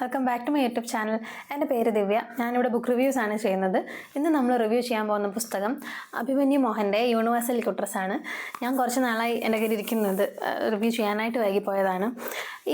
Welcome back to my YouTube channel എന്റെ പേര് ദിവ്യ. ഞാനിവിടെ ബുക്ക് റിവ്യൂസ് ആണ് ചെയ്യുന്നത്. ഇന്ന് നമ്മൾ റിവ്യൂ ചെയ്യാൻ പോകുന്ന പുസ്തകം അഭിമന്യു മോഹന്റെ യൂണിവേഴ്സൽ കുട്രസ് ആണ്. ഞാൻ കുറച്ച് നാളായി എന്റെ കയ്യിൽ ഇരിക്കുന്നത് റിവ്യൂ ചെയ്യാനായിട്ട് വൈകിപ്പോയതാണ്.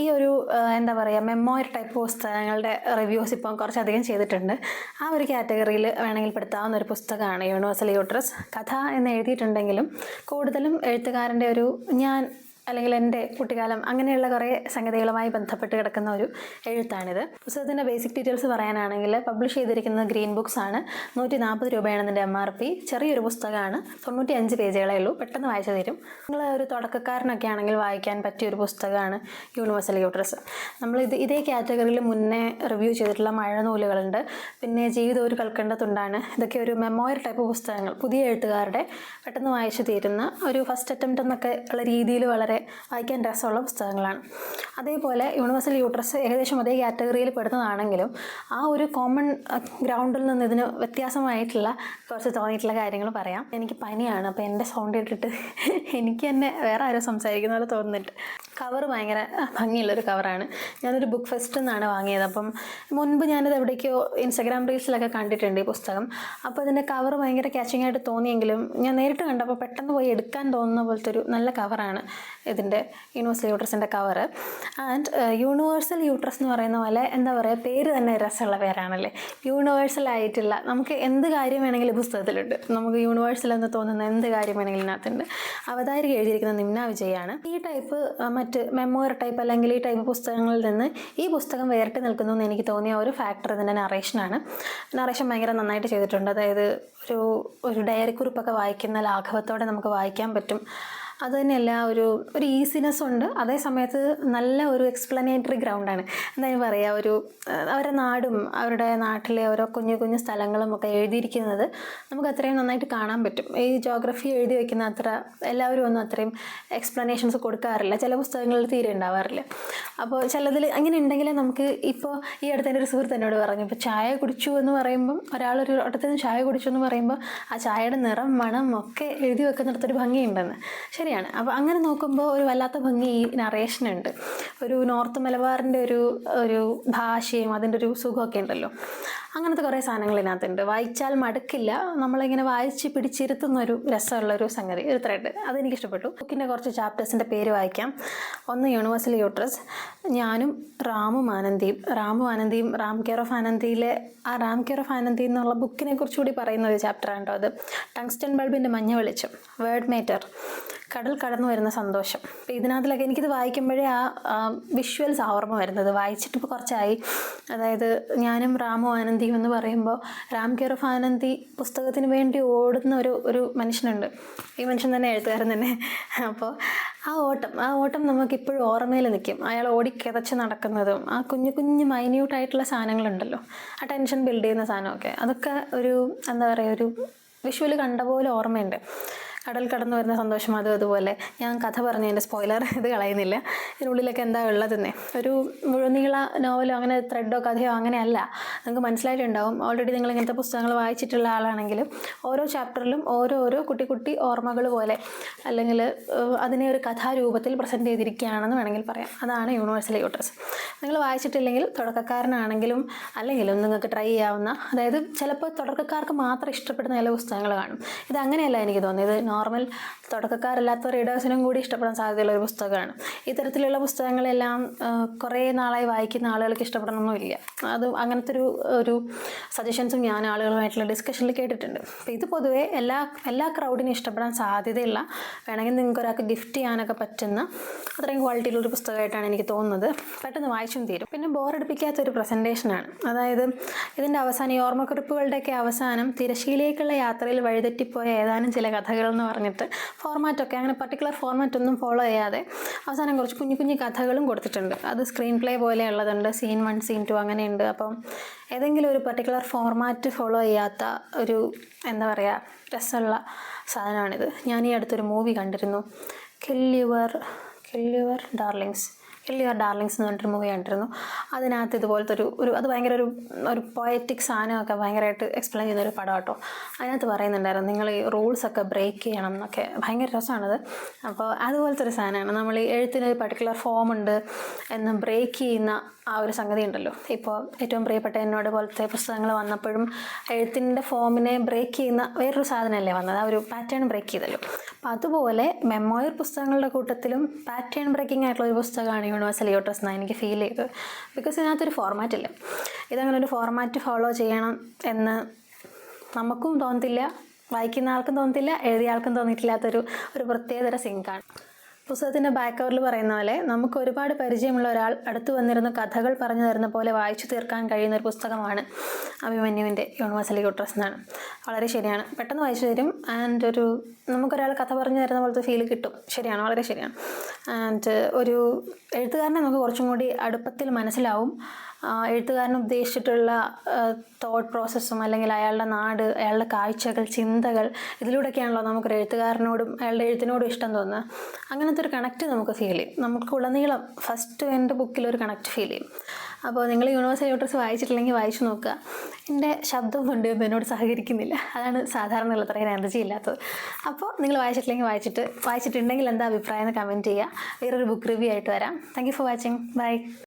ഈ ഒരു എന്താ പറയുക മെമ്മോയർ ടൈപ്പ് പുസ്തകങ്ങളുടെ റിവ്യൂസ് ഇപ്പം കുറച്ചധികം ചെയ്തിട്ടുണ്ട്. ആ ഒരു കാറ്റഗറിയിൽ വേണമെങ്കിൽ പെടുത്താവുന്ന ഒരു പുസ്തകമാണ് യൂണിവേഴ്സൽ യൂട്രസ് കഥ എന്ന് എഴുതിയിട്ടുണ്ടെങ്കിലും കൂടുതലും എഴുത്തുകാരന്റെ ഒരു ഞാൻ അല്ലെങ്കിൽ എന്റെ കുട്ടിക്കാലം അങ്ങനെയുള്ള കുറേ സംഗതികളുമായി ബന്ധപ്പെട്ട് കിടക്കുന്ന ഒരു എഴുത്താണിത്. പുസ്തകത്തിന്റെ ബേസിക് ഡീറ്റെയിൽസ് പറയാനാണെങ്കിൽ പബ്ലിഷ് ചെയ്തിരിക്കുന്നത് ഗ്രീൻ ബുക്സ് ആണ്. നൂറ്റി നാൽപ്പത് രൂപയാണ് ഇതിന്റെ എം ആർ പി ചെറിയൊരു പുസ്തകമാണ്. തൊണ്ണൂറ്റി അഞ്ച് പേജുകളേ ഉള്ളൂ. പെട്ടെന്ന് വായിച്ചു തരും. നിങ്ങൾ ഒരു തുടക്കക്കാരനൊക്കെ ആണെങ്കിൽ വായിക്കാൻ പറ്റിയ ഒരു പുസ്തകമാണ് യൂണിവേഴ്സൽ യൂട്രസ് നമ്മൾ ഇത് ഇതേ കാറ്റഗറിയിൽ മുന്നേ റിവ്യൂ ചെയ്തിട്ടുള്ള മഴനൂലുകളുണ്ട്. പിന്നെ ജീവിതം ഒരു കൽക്കണ്ട തുണ്ടാണ്. ഇതൊക്കെ ഒരു മെമ്മോയർ ടൈപ്പ് പുസ്തകങ്ങൾ. പുതിയ എഴുത്തുകാരുടെ പെട്ടെന്ന് വായിച്ചു തീരുന്ന ഒരു ഫസ്റ്റ് അറ്റംപ്റ്റ് എന്നൊക്കെ ഉള്ള രീതിയിൽ വളരെ വായിക്കാൻ രസമുള്ള പുസ്തകങ്ങളാണ്. അതേപോലെ യൂണിവേഴ്സൽ യൂട്രസ് ഏകദേശം അതേ കാറ്റഗറിയിൽ പെടുന്നതാണെങ്കിലും ആ ഒരു കോമൺ ഗ്രൗണ്ടിൽ നിന്ന് ഇതിന് വ്യത്യാസമായിട്ടുള്ള കുറച്ച് തോന്നിയിട്ടുള്ള കാര്യങ്ങൾ പറയാം. എനിക്ക് പനിയാണ് അപ്പോൾ എന്റെ സൗണ്ട് ഇട്ടിട്ട് എനിക്ക് തന്നെ വേറെ ആരോ സംസാരിക്കുന്ന പോലെ തോന്നുന്നുണ്ട്. കവർ ഭയങ്കര ഭംഗിയുള്ളൊരു കവറാണ് ഞാനൊരു ബുക്ക് ഫെസ്റ്റ് നിന്നാണ് വാങ്ങിയത്. അപ്പം മുൻപ് ഞാനത് എവിടേക്കോ ഇൻസ്റ്റാഗ്രാം റീൽസിലൊക്കെ കണ്ടിട്ടുണ്ട് ഈ പുസ്തകം. അപ്പോൾ അതിന്റെ കവർ ഭയങ്കര ക്യാച്ചിങ് ആയിട്ട് തോന്നിയെങ്കിലും ഞാൻ നേരിട്ട് കണ്ടപ്പോൾ പെട്ടെന്ന് പോയി എടുക്കാൻ തോന്നുന്ന പോലത്തെ ഒരു നല്ല കവറാണ് ഇതിന്റെ യൂണിവേഴ്സൽ യൂട്രസിന്റെ കവർ ആൻഡ് യൂണിവേഴ്സൽ യൂട്രസ് എന്ന് പറയുന്ന പോലെ എന്താ പറയുക പേര് തന്നെ രസമുള്ള പേരാണല്ലേ? യൂണിവേഴ്സൽ ആയിട്ടുള്ള നമുക്ക് എന്ത് കാര്യം വേണമെങ്കിലും പുസ്തകത്തിലുണ്ട്. നമുക്ക് യൂണിവേഴ്സൽ എന്ന് തോന്നുന്ന എന്ത് കാര്യം വേണമെങ്കിലും ഇതിനകത്തുണ്ട്. അവതാരിക എഴുതിയിരിക്കുന്ന നിമ്ന വിജയാണ്. ഈ ടൈപ്പ് മറ്റ് മെമ്മോയർ ടൈപ്പ് അല്ലെങ്കിൽ ഈ ടൈപ്പ് പുസ്തകങ്ങളിൽ നിന്ന് ഈ പുസ്തകം വേറിട്ട് നിൽക്കുന്നു എന്ന് എനിക്ക് തോന്നിയ ഒരു ഫാക്ടർ ഇതിന്റെ നറേഷനാണ് നറേഷൻ ഭയങ്കര നന്നായിട്ട് ചെയ്തിട്ടുണ്ട്. അതായത് ഒരു ഒരു ഡയറി കുറിപ്പൊക്കെ വായിക്കുന്ന ലാഘവത്തോടെ നമുക്ക് വായിക്കാൻ പറ്റും. അത് തന്നെയല്ല ഒരു ഒരു ഈസിനെസ് ഉണ്ട്. അതേ സമയത്ത് നല്ല ഒരു എക്സ്പ്ലനേറ്ററി ഗ്രൗണ്ടാണ് എന്താ പറയുക ഒരു അവരുടെ നാടും അവരുടെ നാട്ടിലെ ഓരോ കുഞ്ഞു കുഞ്ഞു സ്ഥലങ്ങളും ഒക്കെ എഴുതിയിരിക്കുന്നത് നമുക്ക് അത്രയും നന്നായിട്ട് കാണാൻ പറ്റും. ഈ ജോഗ്രഫി എഴുതി വയ്ക്കുന്ന അത്ര എല്ലാവരും ഒന്നും അത്രയും എക്സ്പ്ലനേഷൻസ് കൊടുക്കാറില്ല. ചില പുസ്തകങ്ങളിൽ തീരെ ഉണ്ടാവാറില്ല. അപ്പോൾ ചിലതിൽ അങ്ങനെ ഉണ്ടെങ്കിൽ നമുക്ക് ഇപ്പോൾ ഈ അടുത്ത് എന്റെ ഒരു സുഹൃത്ത് എന്നോട് പറഞ്ഞു ഇപ്പോൾ ചായ കുടിച്ചു എന്ന് പറയുമ്പം ഒരാളൊരു ഒട്ടത്തിൽ ചായ കുടിച്ചു എന്ന് പറയുമ്പോൾ ആ ചായയുടെ നിറം മണം ഒക്കെ എഴുതി വെക്കുന്നിടത്തൊരു ഭംഗിയുണ്ടെന്ന്. ശരിയാണ് അപ്പോൾ അങ്ങനെ നോക്കുമ്പോൾ ഒരു വല്ലാത്ത ഭംഗി ഈ നറേഷനുണ്ട് ഒരു നോർത്ത് മലബാറിന്റെ ഒരു ഒരു ഭാഷയും അതിന്റെ ഒരു സുഖമൊക്കെ ഉണ്ടല്ലോ. അങ്ങനത്തെ കുറേ സാധനങ്ങൾ ഇതിനകത്തുണ്ട്. വായിച്ചാൽ മടുക്കില്ല. നമ്മളിങ്ങനെ വായിച്ച് പിടിച്ചിരുത്തുന്ന ഒരു രസമുള്ള ഒരു സംഗതി. ഒരു ത്രെഡ് അതെനിക്ക് ഇഷ്ടപ്പെട്ടു ബുക്കിന്റെ കുറച്ച് ചാപ്റ്റേഴ്സിന്റെ പേര് വായിക്കാം. ഒന്ന് യൂണിവേഴ്സൽ യൂട്രസ് ഞാനും റാമും ആനന്ദിയും. റാമും ആനന്ദിയും റാം കെയർ ഓഫ് ആനന്ദിയിലെ ആ റാം കെയർ ഓഫ് ആനന്ദി എന്നുള്ള ബുക്കിനെ കുറിച്ചുകൂടി പറയുന്ന ഒരു ചാപ്റ്ററാണ് അത്. ടങ്സ്റ്റൺ ബൾബിന്റെ മഞ്ഞ വെളിച്ചം വേർഡ് മേറ്റർ കടൽ കടന്നു വരുന്ന സന്തോഷം. അപ്പോൾ ഇതിനകത്തിലൊക്കെ എനിക്കിത് വായിക്കുമ്പോഴേ ആ വിഷ്വൽസ് ഓർമ്മ വരുന്നത്. വായിച്ചിട്ട് ഇപ്പോൾ കുറച്ചായി. അതായത് ഞാനും റാമു ആനന്ദിയും എന്ന് പറയുമ്പോൾ റാം കെയർ ഓഫ് ആനന്ദി പുസ്തകത്തിന് വേണ്ടി ഓടുന്ന ഒരു ഒരു മനുഷ്യനുണ്ട്. ഈ മനുഷ്യൻ തന്നെ എഴുത്തുകാരൻ തന്നെ. അപ്പോൾ ആ ഓട്ടം ആ ഓട്ടം നമുക്കിപ്പോഴും ഓർമ്മയിൽ നിൽക്കും. അയാൾ ഓടിക്കിതച്ച് നടക്കുന്നതും ആ കുഞ്ഞു കുഞ്ഞു മൈന്യൂട്ടായിട്ടുള്ള സാധനങ്ങളുണ്ടല്ലോ. ആ ടെൻഷൻ ബിൽഡ് ചെയ്യുന്ന സാധനമൊക്കെ. അതൊക്കെ ഒരു എന്താ പറയുക ഒരു വിഷ്വൽ കണ്ട പോലെ ഓർമ്മയുണ്ട്. കടൽ കടന്നു വരുന്ന സന്തോഷം അതും അതുപോലെ. ഞാൻ കഥ പറഞ്ഞു എന്റെ സ്പോയിലർ ഇത് കളയുന്നില്ല. ഇതിനുള്ളിലൊക്കെ എന്താ ഉള്ളതെന്നേ. ഒരു മുഴുനീള നോവലോ അങ്ങനെ ത്രെഡോ കഥയോ അങ്ങനെയല്ല നിങ്ങൾക്ക് മനസ്സിലായിട്ടുണ്ടാവും. ഓൾറെഡി നിങ്ങൾ ഇങ്ങനത്തെ പുസ്തകങ്ങൾ വായിച്ചിട്ടുള്ള ആളാണെങ്കിലും ഓരോ ചാപ്റ്ററിലും ഓരോ ഓരോ കുട്ടി കുട്ടി ഓർമ്മകൾ പോലെ അല്ലെങ്കിൽ അതിനെ ഒരു കഥാരൂപത്തിൽ പ്രസന്റ് ചെയ്തിരിക്കുകയാണെന്ന് വേണമെങ്കിൽ പറയാം. അതാണ് യൂണിവേഴ്സൽ യൂട്രസ് നിങ്ങൾ വായിച്ചിട്ടില്ലെങ്കിൽ തുടക്കക്കാരനാണെങ്കിലും അല്ലെങ്കിലും നിങ്ങൾക്ക് ട്രൈ ചെയ്യാവുന്ന അതായത് ചിലപ്പോൾ തുടക്കക്കാർക്ക് മാത്രം ഇഷ്ടപ്പെടുന്ന ചില പുസ്തകങ്ങൾ കാണും. ഇത് അങ്ങനെയല്ല എനിക്ക് തോന്നിയത് നോർമൽ തുടക്കക്കാരല്ലാത്ത റീഡേഴ്സിനും കൂടി ഇഷ്ടപ്പെടാൻ സാധ്യതയുള്ള ഒരു പുസ്തകമാണ്. ഇത്തരത്തിലുള്ള പുസ്തകങ്ങളെല്ലാം കുറേ നാളായി വായിക്കുന്ന ആളുകൾക്ക് ഇഷ്ടപ്പെടണമെന്നില്ല അത് അങ്ങനത്തെ ഒരു ഒരു സജഷൻസും ഞാൻ ആളുകളുമായിട്ടുള്ള ഡിസ്കഷനിൽ കേട്ടിട്ടുണ്ട്. അപ്പോൾ ഇത് പൊതുവേ എല്ലാ എല്ലാ ക്രൗഡിനും ഇഷ്ടപ്പെടാൻ സാധ്യതയുള്ള വേണമെങ്കിൽ നിങ്ങൾക്ക് ഒരാൾക്ക് ഗിഫ്റ്റ് ചെയ്യാനൊക്കെ പറ്റുന്ന അത്രയും ഒരു പുസ്തകമായിട്ടാണ് എനിക്ക് തോന്നുന്നത്. പെട്ടെന്ന് വായിച്ചും തീരും. പിന്നെ ബോറടിപ്പിക്കാത്ത ഒരു പ്രസന്റേഷനാണ് അതായത് ഇതിന്റെ അവസാനം ഈ ഓർമ്മക്കുറിപ്പുകളുടെയൊക്കെ അവസാനം തിരശ്ശീലേക്കുള്ള യാത്രയിൽ വഴിതെറ്റിപ്പോയ ഏതാനും ചില കഥകൾ എന്ന് പറഞ്ഞിട്ട് ഫോർമാറ്റൊക്കെ അങ്ങനെ പർട്ടിക്കുലർ ഫോർമാറ്റ് ഒന്നും ഫോളോ ചെയ്യാതെ അവസാനം കുറച്ച് കുഞ്ഞു കുഞ്ഞു കഥകളും കൊടുത്തിട്ടുണ്ട്. അത് സ്ക്രീൻ പ്ലേ പോലെയുള്ളതുണ്ട് സീൻ വൺ സീൻ ടു അങ്ങനെയുണ്ട്. അപ്പം ഏതെങ്കിലും ഒരു പർട്ടിക്കുലർ ഫോർമാറ്റ് ഫോളോ ചെയ്യാത്ത ഒരു എന്താ പറയുക രസമുള്ള സാധനമാണിത്. ഞാൻ ഈ അടുത്തൊരു മൂവി കണ്ടിരുന്നു. Kill your darlings your darlings എന്ന് പറഞ്ഞിട്ടൊരു മൂവി കണ്ടിരുന്നു. അതിനകത്ത് ഇതുപോലത്തെ ഒരു ഒരു അത് ഭയങ്കര ഒരു ഒരു പോയറ്റിക് സാധനമൊക്കെ ഭയങ്കരമായിട്ട് എക്സ്പ്ലെയിൻ ചെയ്യുന്ന ഒരു പടം കേട്ടോ. അതിനകത്ത് പറയുന്നുണ്ടായിരുന്നു നിങ്ങൾ ഈ റൂൾസൊക്കെ ബ്രേക്ക് ചെയ്യണം എന്നൊക്കെ. ഭയങ്കര രസമാണത്. അപ്പോൾ അതുപോലത്തെ ഒരു സാധനമാണ്. നമ്മൾ ഈ എഴുത്തിന് ഒരു പർട്ടിക്കുലർ ഫോം ഉണ്ട് എന്ന് ബ്രേക്ക് ചെയ്യുന്ന ആ ഒരു സംഗതി ഉണ്ടല്ലോ. ഇപ്പോൾ ഏറ്റവും പ്രിയപ്പെട്ട എന്നോട് പോലത്തെ പുസ്തകങ്ങൾ വന്നപ്പോഴും എഴുത്തിന്റെ ഫോമിനെ ബ്രേക്ക് ചെയ്യുന്ന വേറൊരു സാധനമല്ലേ വന്നത്? ആ ഒരു പാറ്റേൺ ബ്രേക്ക് ചെയ്തല്ലോ. അപ്പോൾ അതുപോലെ മെമ്മോയർ പുസ്തകങ്ങളുടെ കൂട്ടത്തിലും പാറ്റേൺ ബ്രേക്കിംഗ് ആയിട്ടുള്ള ഒരു പുസ്തകമാണ് യൂണിവേഴ്സൽ യോട്ടസ് എന്നാണ് എനിക്ക് ഫീൽ ചെയ്തത്. ബിക്കോസ് ഇതിനകത്തൊരു ഫോർമാറ്റ് ഇല്ല. ഇതങ്ങനെ ഒരു ഫോർമാറ്റ് ഫോളോ ചെയ്യണം എന്ന് നമുക്കും തോന്നത്തില്ല വായിക്കുന്ന ആൾക്കും തോന്നത്തില്ല എഴുതിയ ആൾക്കും തോന്നിയിട്ടില്ലാത്തൊരു ഒരു പ്രത്യേകതര സിങ്കാണ് പുസ്തകത്തിന്റെ ബാക്ക് കവറിൽ പറയുന്ന പോലെ നമുക്ക് ഒരുപാട് പരിചയമുള്ള ഒരാൾ അടുത്തു വന്നിരുന്ന കഥകൾ പറഞ്ഞു തരുന്ന പോലെ വായിച്ചു തീർക്കാൻ കഴിയുന്ന ഒരു പുസ്തകമാണ് അഭിമന്യുവിന്റെ യൂണിവേഴ്സലി യൂട്രസ് എന്നാണ്. വളരെ ശരിയാണ്. പെട്ടെന്ന് വായിച്ചു തരും. ആൻഡ് ഒരു നമുക്കൊരാൾ കഥ പറഞ്ഞു തരുന്ന പോലത്തെ ഫീൽ കിട്ടും. ശരിയാണ്. വളരെ ശരിയാണ്. ആൻഡ് ഒരു എഴുത്തുകാരനെ നമുക്ക് കുറച്ചും കൂടി അടുപ്പത്തിൽ മനസ്സിലാവും. എഴുത്തുകാരൻ ഉദ്ദേശിച്ചിട്ടുള്ള തോട്ട് പ്രോസസ്സും അല്ലെങ്കിൽ അയാളുടെ നാട് അയാളുടെ കാഴ്ചകൾ ചിന്തകൾ ഇതിലൂടെയൊക്കെയാണല്ലോ നമുക്കൊരു എഴുത്തുകാരനോടും അയാളുടെ എഴുത്തിനോടും ഇഷ്ടം തോന്നുന്നത്. അങ്ങനത്തെ ഒരു കണക്റ്റ് നമുക്ക് ഫീൽ ചെയ്യും. നമുക്ക് ഉടനീളം ഫസ്റ്റ് എന്റെ ബുക്കിലൊരു കണക്റ്റ് ഫീൽ ചെയ്യും. അപ്പോൾ നിങ്ങൾ യൂണിവേഴ്സൽ യൂട്രസ് വായിച്ചിട്ടില്ലെങ്കിൽ വായിച്ചു നോക്കുക. എന്റെ ശബ്ദം കൊണ്ട് എന്നോട് സഹകരിക്കുന്നില്ല. അതാണ് സാധാരണ ഉള്ള അത്രയും എനർജി ഇല്ലാത്തത്. അപ്പോൾ നിങ്ങൾ വായിച്ചിട്ടില്ലെങ്കിൽ വായിച്ചിട്ട് വായിച്ചിട്ടുണ്ടെങ്കിൽ എന്താ അഭിപ്രായം എന്ന് കമന്റ് ചെയ്യുക. വേറൊരു ബുക്ക് റിവ്യൂ ആയിട്ട് വരാം. Thank you for watching bye